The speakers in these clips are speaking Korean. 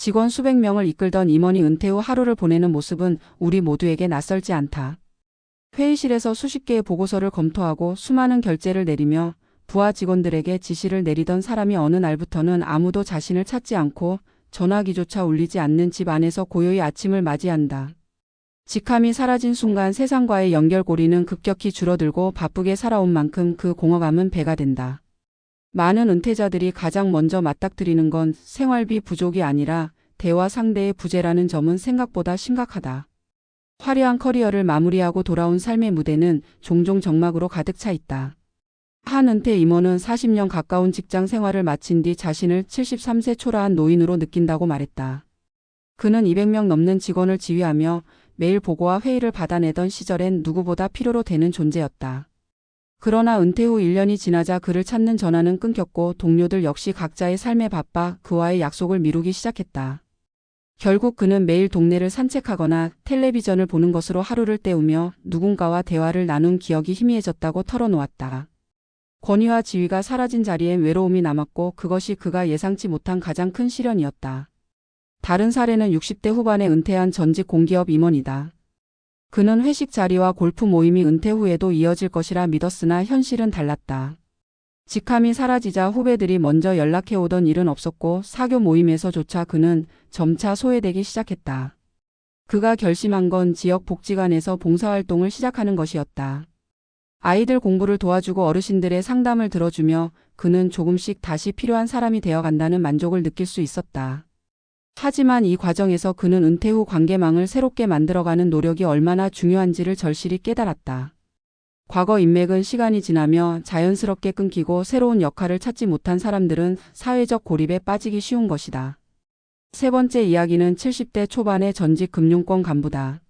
직원 수백 명을 이끌던 임원이 은퇴 후 하루를 보내는 모습은 우리 모두에게 낯설지 않다. 회의실에서 수십 개의 보고서를 검토하고 수많은 결제를 내리며 부하 직원들에게 지시를 내리던 사람이 어느 날부터는 아무도 자신을 찾지 않고 전화기조차 울리지 않는 집 안에서 고요히 아침을 맞이한다. 직함이 사라진 순간 세상과의 연결고리는 급격히 줄어들고 바쁘게 살아온 만큼 그 공허감은 배가 된다. 많은 은퇴자들이 가장 먼저 맞닥뜨리는 건 생활비 부족이 아니라 대화 상대의 부재라는 점은 생각보다 심각하다. 화려한 커리어를 마무리하고 돌아온 삶의 무대는 종종 적막으로 가득 차 있다. 한 은퇴 임원은 40년 가까운 직장 생활을 마친 뒤 자신을 73세 초라한 노인으로 느낀다고 말했다. 그는 200명 넘는 직원을 지휘하며 매일 보고와 회의를 받아내던 시절엔 누구보다 필요로 되는 존재였다. 그러나 은퇴 후 1년이 지나자 그를 찾는 전화는 끊겼고 동료들 역시 각자의 삶에 바빠 그와의 약속을 미루기 시작했다. 결국 그는 매일 동네를 산책하거나 텔레비전을 보는 것으로 하루를 때우며 누군가와 대화를 나눈 기억이 희미해졌다고 털어놓았다. 권위와 지위가 사라진 자리엔 외로움이 남았고 그것이 그가 예상치 못한 가장 큰 시련이었다. 다른 사례는 60대 후반에 은퇴한 전직 공기업 임원이다. 그는 회식 자리와 골프 모임이 은퇴 후에도 이어질 것이라 믿었으나 현실은 달랐다. 직함이 사라지자 후배들이 먼저 연락해 오던 일은 없었고 사교 모임에서조차 그는 점차 소외되기 시작했다. 그가 결심한 건 지역 복지관에서 봉사활동을 시작하는 것이었다. 아이들 공부를 도와주고 어르신들의 상담을 들어주며 그는 조금씩 다시 필요한 사람이 되어 간다는 만족을 느낄 수 있었다. 하지만 이 과정에서 그는 은퇴 후 관계망을 새롭게 만들어가는 노력이 얼마나 중요한지를 절실히 깨달았다. 과거 인맥은 시간이 지나며 자연스럽게 끊기고 새로운 역할을 찾지 못한 사람들은 사회적 고립에 빠지기 쉬운 것이다. 세 번째 이야기는 70대 초반의 전직 금융권 간부다.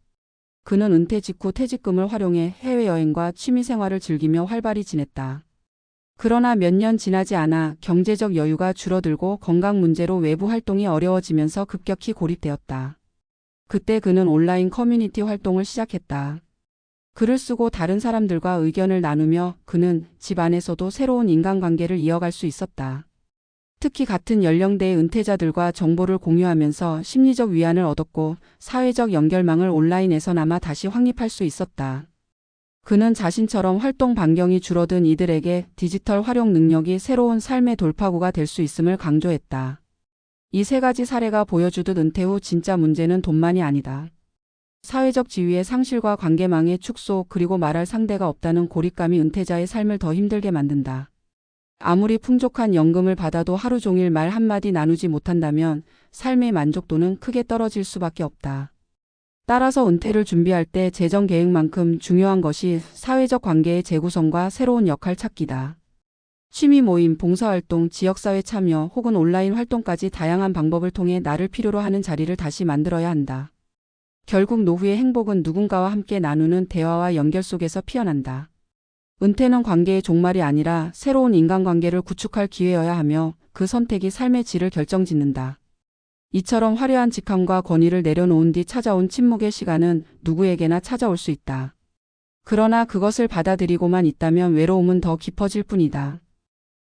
그는 은퇴 직후 퇴직금을 활용해 해외여행과 취미생활을 즐기며 활발히 지냈다. 그러나 몇 년 지나지 않아 경제적 여유가 줄어들고 건강 문제로 외부 활동이 어려워지면서 급격히 고립되었다. 그때 그는 온라인 커뮤니티 활동을 시작했다. 글을 쓰고 다른 사람들과 의견을 나누며 그는 집 안에서도 새로운 인간관계를 이어갈 수 있었다. 특히 같은 연령대의 은퇴자들과 정보를 공유하면서 심리적 위안을 얻었고 사회적 연결망을 온라인에서나마 다시 확립할 수 있었다. 그는 자신처럼 활동 반경이 줄어든 이들에게 디지털 활용 능력이 새로운 삶의 돌파구가 될 수 있음을 강조했다. 이 세 가지 사례가 보여주듯 은퇴 후 진짜 문제는 돈만이 아니다. 사회적 지위의 상실과 관계망의 축소 그리고 말할 상대가 없다는 고립감이 은퇴자의 삶을 더 힘들게 만든다. 아무리 풍족한 연금을 받아도 하루 종일 말 한마디 나누지 못한다면 삶의 만족도는 크게 떨어질 수밖에 없다. 따라서 은퇴를 준비할 때 재정 계획만큼 중요한 것이 사회적 관계의 재구성과 새로운 역할 찾기다. 취미 모임, 봉사활동, 지역사회 참여 혹은 온라인 활동까지 다양한 방법을 통해 나를 필요로 하는 자리를 다시 만들어야 한다. 결국 노후의 행복은 누군가와 함께 나누는 대화와 연결 속에서 피어난다. 은퇴는 관계의 종말이 아니라 새로운 인간관계를 구축할 기회여야 하며 그 선택이 삶의 질을 결정짓는다. 이처럼 화려한 직함과 권위를 내려놓은 뒤 찾아온 침묵의 시간은 누구에게나 찾아올 수 있다. 그러나 그것을 받아들이고만 있다면 외로움은 더 깊어질 뿐이다.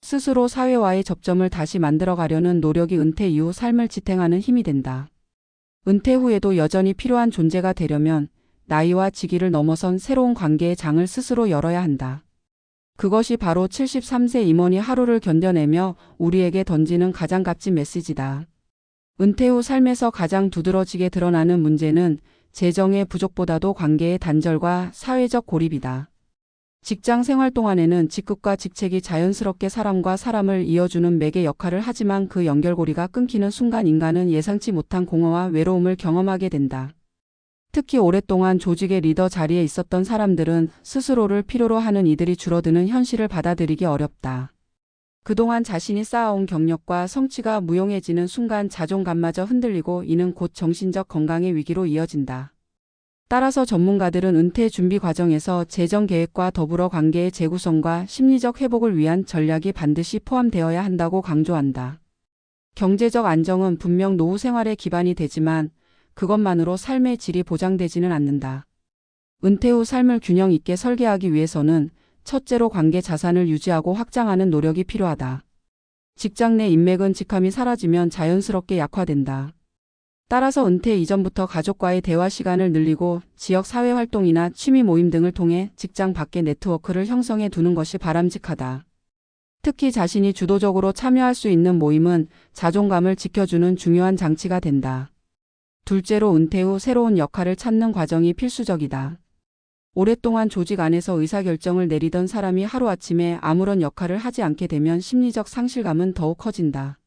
스스로 사회와의 접점을 다시 만들어가려는 노력이 은퇴 이후 삶을 지탱하는 힘이 된다. 은퇴 후에도 여전히 필요한 존재가 되려면 나이와 직위를 넘어선 새로운 관계의 장을 스스로 열어야 한다. 그것이 바로 73세 임원이 하루를 견뎌내며 우리에게 던지는 가장 값진 메시지다. 은퇴 후 삶에서 가장 두드러지게 드러나는 문제는 재정의 부족보다도 관계의 단절과 사회적 고립이다. 직장 생활 동안에는 직급과 직책이 자연스럽게 사람과 사람을 이어주는 매개 역할을 하지만 그 연결고리가 끊기는 순간 인간은 예상치 못한 공허와 외로움을 경험하게 된다. 특히 오랫동안 조직의 리더 자리에 있었던 사람들은 스스로를 필요로 하는 이들이 줄어드는 현실을 받아들이기 어렵다. 그동안 자신이 쌓아온 경력과 성취가 무용해지는 순간 자존감마저 흔들리고 이는 곧 정신적 건강의 위기로 이어진다. 따라서 전문가들은 은퇴 준비 과정에서 재정 계획과 더불어 관계의 재구성과 심리적 회복을 위한 전략이 반드시 포함되어야 한다고 강조한다. 경제적 안정은 분명 노후 생활의 기반이 되지만 그것만으로 삶의 질이 보장되지는 않는다. 은퇴 후 삶을 균형 있게 설계하기 위해서는 첫째로 관계 자산을 유지하고 확장하는 노력이 필요하다. 직장 내 인맥은 직함이 사라지면 자연스럽게 약화된다. 따라서 은퇴 이전부터 가족과의 대화 시간을 늘리고 지역 사회 활동이나 취미 모임 등을 통해 직장 밖의 네트워크를 형성해 두는 것이 바람직하다. 특히 자신이 주도적으로 참여할 수 있는 모임은 자존감을 지켜주는 중요한 장치가 된다. 둘째로 은퇴 후 새로운 역할을 찾는 과정이 필수적이다. 오랫동안 조직 안에서 의사결정을 내리던 사람이 하루아침에 아무런 역할을 하지 않게 되면 심리적 상실감은 더욱 커진다.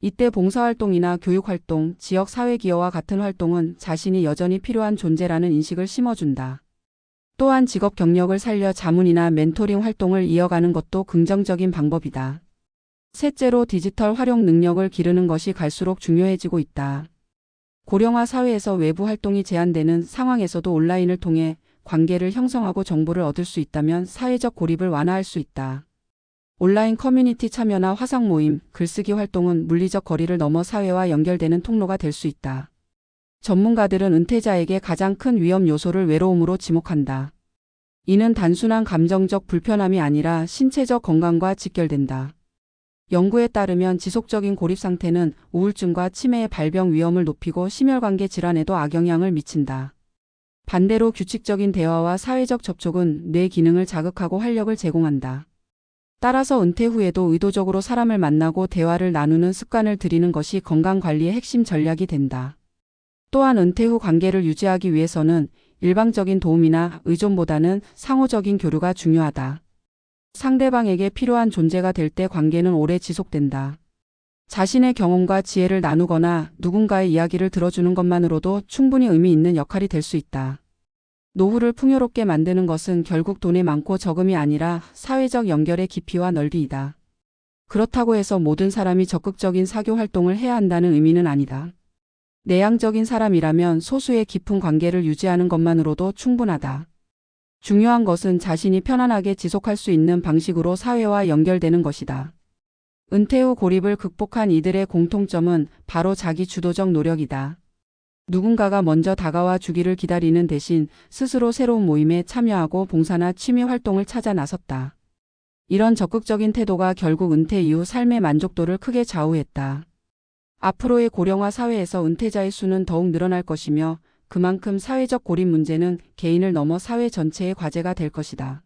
이때 봉사활동이나 교육활동, 지역 사회기여와 같은 활동은 자신이 여전히 필요한 존재라는 인식을 심어준다. 또한 직업 경력을 살려 자문이나 멘토링 활동을 이어가는 것도 긍정적인 방법이다. 셋째로 디지털 활용 능력을 기르는 것이 갈수록 중요해지고 있다. 고령화 사회에서 외부 활동이 제한되는 상황에서도 온라인을 통해 관계를 형성하고 정보를 얻을 수 있다면 사회적 고립을 완화할 수 있다. 온라인 커뮤니티 참여나 화상 모임, 글쓰기 활동은 물리적 거리를 넘어 사회와 연결되는 통로가 될 수 있다. 전문가들은 은퇴자에게 가장 큰 위험 요소를 외로움으로 지목한다. 이는 단순한 감정적 불편함이 아니라 신체적 건강과 직결된다. 연구에 따르면 지속적인 고립 상태는 우울증과 치매의 발병 위험을 높이고 심혈관계 질환에도 악영향을 미친다. 반대로 규칙적인 대화와 사회적 접촉은 뇌 기능을 자극하고 활력을 제공한다. 따라서 은퇴 후에도 의도적으로 사람을 만나고 대화를 나누는 습관을 들이는 것이 건강 관리의 핵심 전략이 된다. 또한 은퇴 후 관계를 유지하기 위해서는 일방적인 도움이나 의존보다는 상호적인 교류가 중요하다. 상대방에게 필요한 존재가 될 때 관계는 오래 지속된다. 자신의 경험과 지혜를 나누거나 누군가의 이야기를 들어주는 것만으로도 충분히 의미 있는 역할이 될 수 있다. 노후를 풍요롭게 만드는 것은 결국 돈의 많고 적음이 아니라 사회적 연결의 깊이와 넓이이다. 그렇다고 해서 모든 사람이 적극적인 사교 활동을 해야 한다는 의미는 아니다. 내향적인 사람이라면 소수의 깊은 관계를 유지하는 것만으로도 충분하다. 중요한 것은 자신이 편안하게 지속할 수 있는 방식으로 사회와 연결되는 것이다. 은퇴 후 고립을 극복한 이들의 공통점은 바로 자기 주도적 노력이다. 누군가가 먼저 다가와 주기를 기다리는 대신 스스로 새로운 모임에 참여하고 봉사나 취미 활동을 찾아 나섰다. 이런 적극적인 태도가 결국 은퇴 이후 삶의 만족도를 크게 좌우했다. 앞으로의 고령화 사회에서 은퇴자의 수는 더욱 늘어날 것이며 그만큼 사회적 고립 문제는 개인을 넘어 사회 전체의 과제가 될 것이다.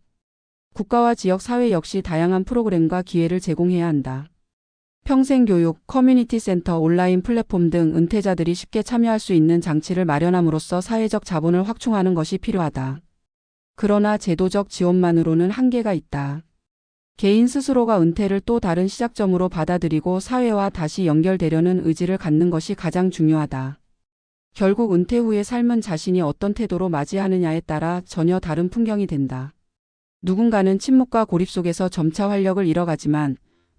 국가와 지역 사회 역시 다양한 프로그램과 기회를 제공해야 한다. 평생교육, 커뮤니티 센터, 온라인 플랫폼 등 은퇴자들이 쉽게 참여할 수 있는 장치를 마련함으로써 사회적 자본을 확충하는 것이 필요하다. 그러나 제도적 지원만으로는 한계가 있다. 개인 스스로가 은퇴를 또 다른 시작점으로 받아들이고 사회와 다시 연결되려는 의지를 갖는 것이 가장 중요하다. 결국 은퇴 후의 삶은 자신이 어떤 태도로 맞이하느냐에 따라 전혀 다른 풍경이 된다. 누군가는 침묵과 고립 속에서 점차 활력을 잃어가지만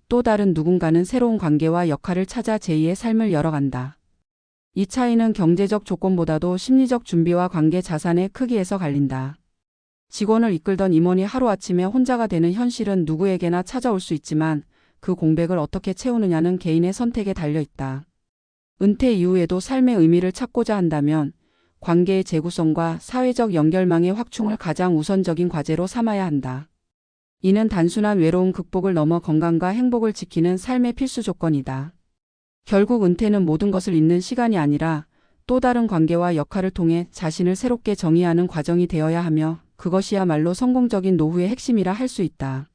또 다른 누군가는 새로운 관계와 역할을 찾아 제2의 삶을 열어간다. 이 차이는 경제적 조건보다도 심리적 준비와 관계 자산의 크기에서 갈린다. 직원을 이끌던 임원이 하루아침에 혼자가 되는 현실은 누구에게나 찾아올 수 있지만 그 공백을 어떻게 채우느냐는 개인의 선택에 달려 있다. 은퇴 이후에도 삶의 의미를 찾고자 한다면 관계의 재구성과 사회적 연결망의 확충을 가장 우선적인 과제로 삼아야 한다. 이는 단순한 외로움 극복을 넘어 건강과 행복을 지키는 삶의 필수 조건이다. 결국 은퇴는 모든 것을 잊는 시간이 아니라 또 다른 관계와 역할을 통해 자신을 새롭게 정의하는 과정이 되어야 하며 그것이야말로 성공적인 노후의 핵심이라 할 수 있다.